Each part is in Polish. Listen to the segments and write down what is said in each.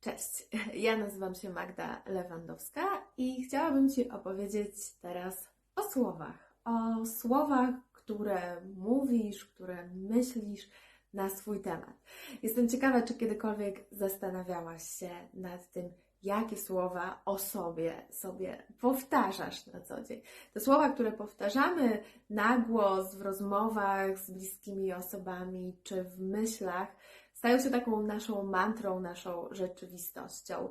Cześć, ja nazywam się Magda Lewandowska i chciałabym Ci opowiedzieć teraz o słowach. O słowach, które mówisz, które myślisz na swój temat. Jestem ciekawa, czy kiedykolwiek zastanawiałaś się nad tym, jakie słowa o sobie sobie powtarzasz na co dzień. Te słowa, które powtarzamy na głos w rozmowach z bliskimi osobami czy w myślach, stają się taką naszą mantrą, naszą rzeczywistością.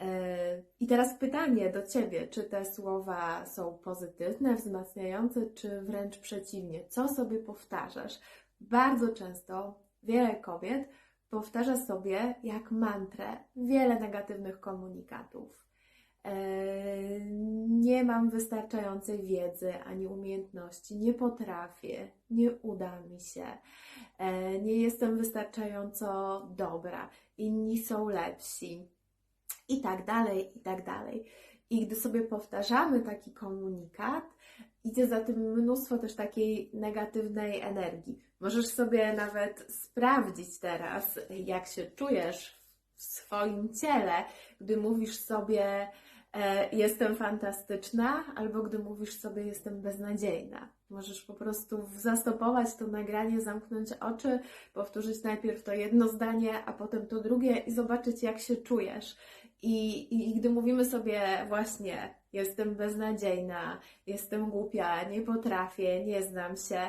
E, I teraz pytanie do Ciebie, czy te słowa są pozytywne, wzmacniające, czy wręcz przeciwnie? Co sobie powtarzasz? Bardzo często wiele kobiet powtarza sobie jak mantrę wiele negatywnych komunikatów. E, nie mam wystarczającej wiedzy ani umiejętności, nie potrafię, nie uda mi się, e, nie jestem wystarczająco dobra, inni są lepsi i tak dalej, i tak dalej. I gdy sobie powtarzamy taki komunikat, idzie za tym mnóstwo też takiej negatywnej energii. Możesz sobie nawet sprawdzić teraz, jak się czujesz w swoim ciele, gdy mówisz sobie, e, jestem fantastyczna, albo gdy mówisz sobie, jestem beznadziejna. Możesz po prostu zastopować to nagranie, zamknąć oczy, powtórzyć najpierw to jedno zdanie, a potem to drugie i zobaczyć, jak się czujesz. I, i, I, gdy mówimy sobie właśnie, jestem beznadziejna, jestem głupia, nie potrafię, nie znam się,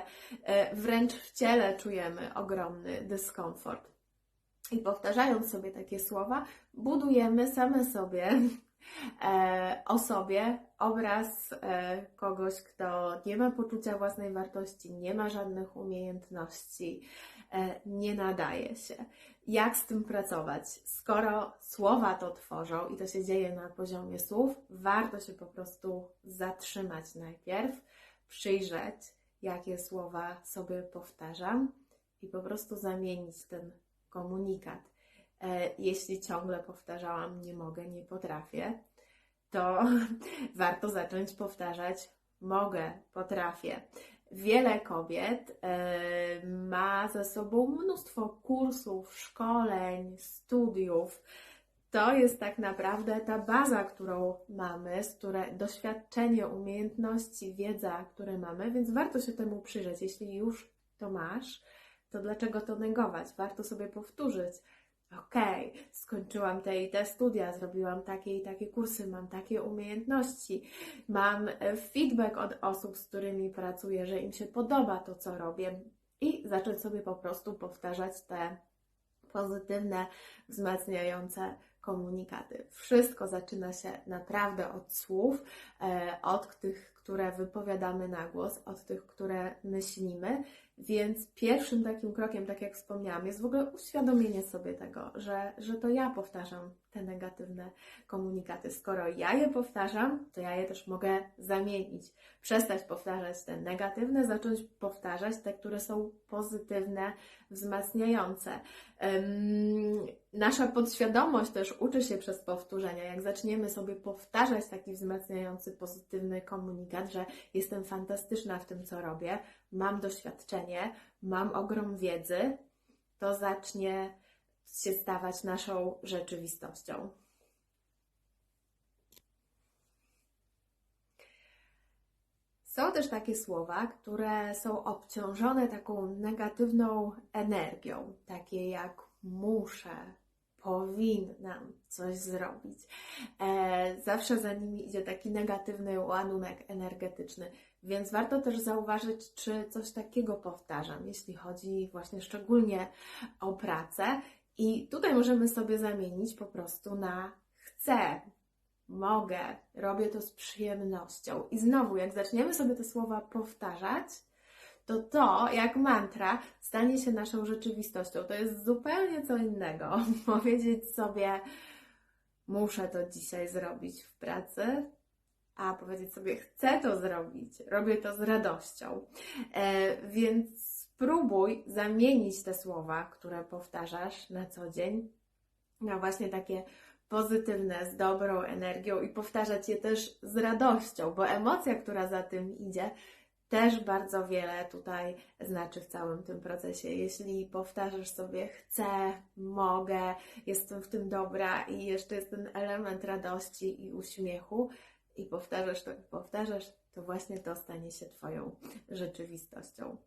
e, wręcz w ciele czujemy ogromny dyskomfort. I powtarzając sobie takie słowa, budujemy same sobie e, o sobie obraz e, kogoś, kto nie ma poczucia własnej wartości, nie ma żadnych umiejętności, nie nadaje się. Jak z tym pracować? Skoro słowa to tworzą i to się dzieje na poziomie słów, warto się po prostu zatrzymać najpierw, przyjrzeć, jakie słowa sobie powtarzam i po prostu zamienić ten komunikat. E, jeśli ciągle powtarzałam, nie mogę, nie potrafię, to warto zacząć powtarzać mogę, potrafię. Wiele kobiet e, ma ze sobą mnóstwo kursów, szkoleń, studiów. To jest tak naprawdę ta baza, którą mamy, z doświadczenie, umiejętności, wiedza, które mamy, więc warto się temu przyjrzeć. Jeśli już to masz, to dlaczego to negować? Warto sobie powtórzyć okej, okay, skończyłam te i te studia, zrobiłam takie i takie kursy, mam takie umiejętności, mam e, feedback od osób, z którymi pracuję, że im się podoba to, co robię i zacząć sobie po prostu powtarzać te pozytywne, wzmacniające komunikaty. Wszystko zaczyna się naprawdę od słów, e, od tych, które wypowiadamy na głos, od tych, które myślimy więc pierwszym takim krokiem, tak jak wspomniałam, jest w ogóle uświadomienie sobie tego, że, że to ja powtarzam te negatywne komunikaty. Skoro ja je powtarzam, to ja je też mogę zamienić. Przestać powtarzać te negatywne, zacząć powtarzać te, które są pozytywne, wzmacniające. Nasza podświadomość też uczy się przez powtórzenia. Jak zaczniemy sobie powtarzać taki wzmacniający, pozytywny komunikat, że jestem fantastyczna w tym, co robię, mam doświadczenie, mam ogrom wiedzy, to zacznie się stawać naszą rzeczywistością. Są też takie słowa, które są obciążone taką negatywną energią, takie jak muszę, powinnam coś zrobić. E, zawsze za nimi idzie taki negatywny ładunek energetyczny, więc warto też zauważyć, czy coś takiego powtarzam, jeśli chodzi właśnie szczególnie o pracę. I tutaj możemy sobie zamienić po prostu na chcę, mogę, robię to z przyjemnością. I znowu, jak zaczniemy sobie te słowa powtarzać, to to, jak mantra, stanie się naszą rzeczywistością. To jest zupełnie co innego. Powiedzieć sobie, muszę to dzisiaj zrobić w pracy, a powiedzieć sobie, chcę to zrobić, robię to z radością. E, więc spróbuj zamienić te słowa, które powtarzasz na co dzień, na właśnie takie pozytywne, z dobrą energią i powtarzać je też z radością, bo emocja, która za tym idzie, też bardzo wiele tutaj znaczy w całym tym procesie. Jeśli powtarzasz sobie chcę, mogę, jestem w tym dobra i jeszcze jest ten element radości i uśmiechu i powtarzasz to i powtarzasz, to właśnie to stanie się Twoją rzeczywistością.